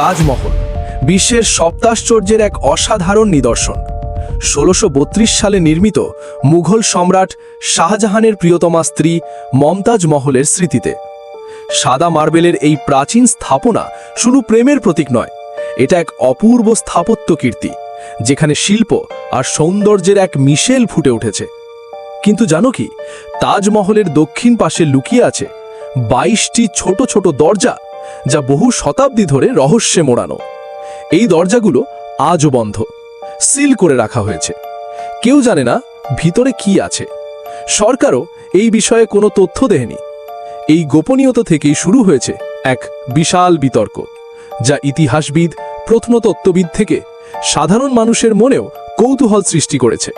তাজমহল, বিশ্বের সপ্তাশ্চর্যের এক অসাধারণ নিদর্শন। ষোলোশো সালে নির্মিত মুঘল সম্রাট শাহজাহানের প্রিয়তমা স্ত্রী মমতাজ মহলের স্মৃতিতে। সাদা মার্বেলের এই প্রাচীন স্থাপনা শুধু প্রেমের প্রতীক নয়, এটা এক অপূর্ব স্থাপত্য কীর্তি, যেখানে শিল্প আর সৌন্দর্যের এক মিশেল ফুটে উঠেছে। কিন্তু জানো কি, তাজমহলের দক্ষিণ পাশে লুকিয়ে আছে বাইশটি ছোট ছোট দরজা যা বহু শতাব্দী ধরে রহস্যে মোড়ানো। এই দরজাগুলো আজও বন্ধ, সিল করে রাখা হয়েছে। কেউ জানে না ভিতরে কি আছে। সরকারও এই বিষয়ে কোনো তথ্য দেয়নি। এই গোপনীয়তা থেকেই শুরু হয়েছে এক বিশাল বিতর্ক, যা ইতিহাসবিদ, প্রত্নতত্ত্ববিদ থেকে সাধারণ মানুষের মনেও কৌতূহল সৃষ্টি করেছে।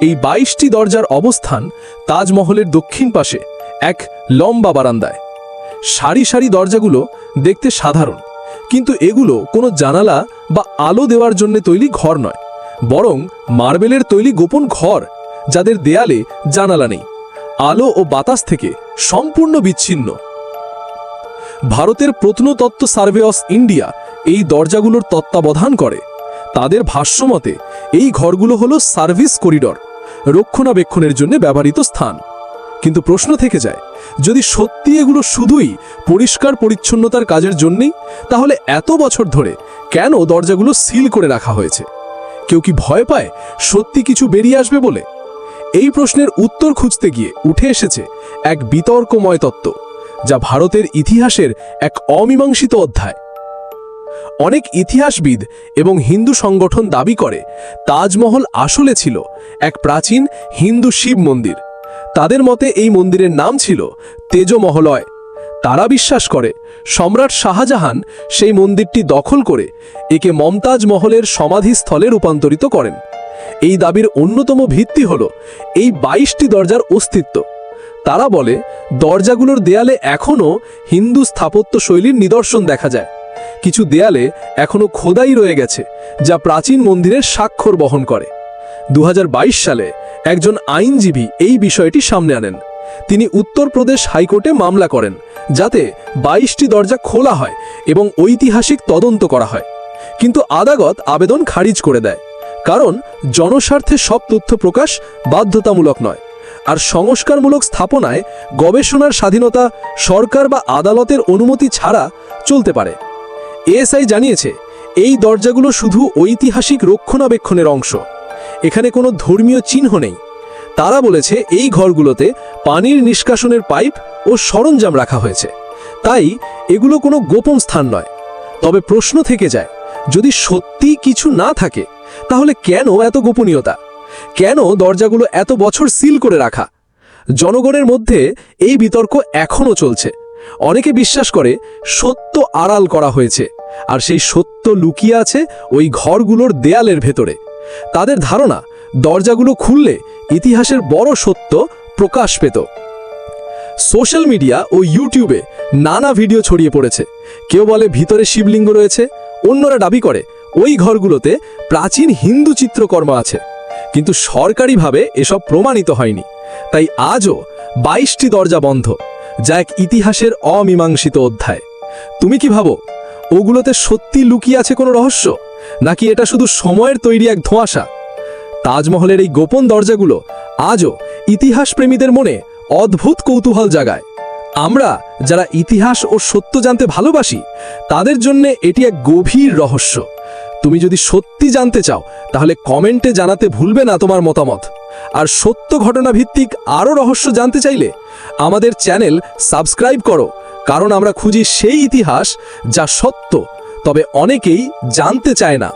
এই বাইশটি দরজার অবস্থান তাজমহলের দক্ষিণ পাশে এক লম্বা বারান্দায়। সারি সারি দরজাগুলো দেখতে সাধারণ। কিন্তু এগুলো কোনো জানালা বা আলো দেওয়ার জন্য তৈরি ঘর নয়। বরং মার্বেলের তৈরি গোপন ঘর, যাদের দেয়ালে জানালা নেই। আলো ও বাতাস থেকে সম্পূর্ণ বিচ্ছিন্ন। ভারতের প্রত্নতত্ত্ব সার্ভে অফ ইন্ডিয়া এই দরজাগুলোর তত্ত্বাবধান করে। তাদের ভাষ্যমতে, এই ঘরগুলো হলো সার্ভিস করিডর, রক্ষণাবেক্ষণের জন্য ব্যবহৃত স্থান। কিন্তু প্রশ্ন থেকে যায় যদি সত্যি এগুলো শুধুই পরিষ্কার পরিচ্ছন্নতার কাজের জন্যেই, তাহলে এত বছর ধরে কেন দরজাগুলো সিল করে রাখা হয়েছে? কেউ কি ভয় পায় সত্যি কিছু বেরিয়ে আসবে বলে? এই প্রশ্নের উত্তর খুঁজতে গিয়ে উঠে এসেছে এক বিতর্কময় তত্ত্ব, যা ভারতের ইতিহাসের এক অমীমাংসিত অধ্যায়। অনেক ইতিহাসবিদ এবং হিন্দু সংগঠন দাবি করে, তাজমহল আসলে ছিল এক প্রাচীন হিন্দু শিব মন্দির। তাদের মতে এই মন্দিরের নাম ছিল তেজমহলয়। তারা বিশ্বাস করে, সম্রাট শাহজাহান সেই মন্দিরটি দখল করে একে মমতাজ মহলের সমাধিস্থলে রূপান্তরিত করেন। এই দাবির অন্যতম ভিত্তি হল এই বাইশটি দরজার অস্তিত্ব। তারা বলে, দরজাগুলোর দেয়ালে এখনও হিন্দু স্থাপত্য শৈলীর নিদর্শন দেখা যায়। কিছু দেয়ালে এখনও খোদাই রয়ে গেছে, যা প্রাচীন মন্দিরের স্বাক্ষর বহন করে। দু হাজার বাইশ সালে একজন আইনজীবী এই বিষয়টি সামনে আনেন। তিনি উত্তরপ্রদেশ হাইকোর্টে মামলা করেন, যাতে বাইশটি দরজা খোলা হয় এবং ঐতিহাসিক তদন্ত করা হয়। কিন্তু আদালত আবেদন খারিজ করে দেয়, কারণ জনস্বার্থে সব তথ্য প্রকাশ বাধ্যতামূলক নয়। আর সংস্কারমূলক স্থাপনায় গবেষণার স্বাধীনতা সরকার বা আদালতের অনুমতি ছাড়া চলতে পারে। এএসআই জানিয়েছে, এই দরজাগুলো শুধু ঐতিহাসিক রক্ষণাবেক্ষণের অংশ। এখানে কোনো ধর্মীয় চিহ্ন নেই। তারা বলেছে এই ঘরগুলোতে পানির নিষ্কাশনের পাইপ ও সরঞ্জাম রাখা হয়েছে। তাই এগুলো কোনো গোপন স্থান নয়। তবে প্রশ্ন থেকে যায়, যদি সত্যি কিছু না থাকে, তাহলে কেন এত গোপনীয়তা? কেন দরজাগুলো এত বছর সিল করে রাখা? জনগণের মধ্যে এই বিতর্ক এখনও চলছে। অনেকে বিশ্বাস করে সত্য আড়াল করা হয়েছে, আর সেই সত্য লুকিয়ে আছে ওই ঘরগুলোর দেয়ালের ভেতরে। তাদের ধারণা, দরজাগুলো খুললে ইতিহাসের বড় সত্য প্রকাশ পেত। সোশ্যাল মিডিয়া ও ইউটিউবে নানা ভিডিও ছড়িয়ে পড়েছে। কেউ বলে ভিতরে শিবলিঙ্গ রয়েছে, অন্যরা দাবি করে ওই ঘরগুলোতে প্রাচীন হিন্দু চিত্রকর্ম আছে। কিন্তু সরকারিভাবে এসব প্রমাণিত হয়নি। তাই আজও বাইশটি দরজা বন্ধ, যা এক ইতিহাসের অমীমাংসিত অধ্যায়। তুমি কি ভাবো, ওগুলোতে সত্যি লুকিয়ে আছে কোনো রহস্য? নাকি এটা শুধু সময়ের তৈরি এক ধোঁয়াশা? তাজমহলের এই গোপন দরজাগুলো আজও ইতিহাস প্রেমীদের মনে অদ্ভুত কৌতূহল জাগায়। আমরা যারা ইতিহাস ও সত্য জানতে ভালোবাসি, তাদের জন্য এটি এক গভীর রহস্য। তুমি যদি সত্যি জানতে চাও, তাহলে কমেন্টে জানাতে ভুলবে না তোমার মতামত। আর সত্য ঘটনা ভিত্তিক আরও রহস্য জানতে চাইলে আমাদের চ্যানেল সাবস্ক্রাইব করো, কারণ আমরা খুঁজি সেই ইতিহাস যা সত্য তবে অনেকেই জানতে চায় না।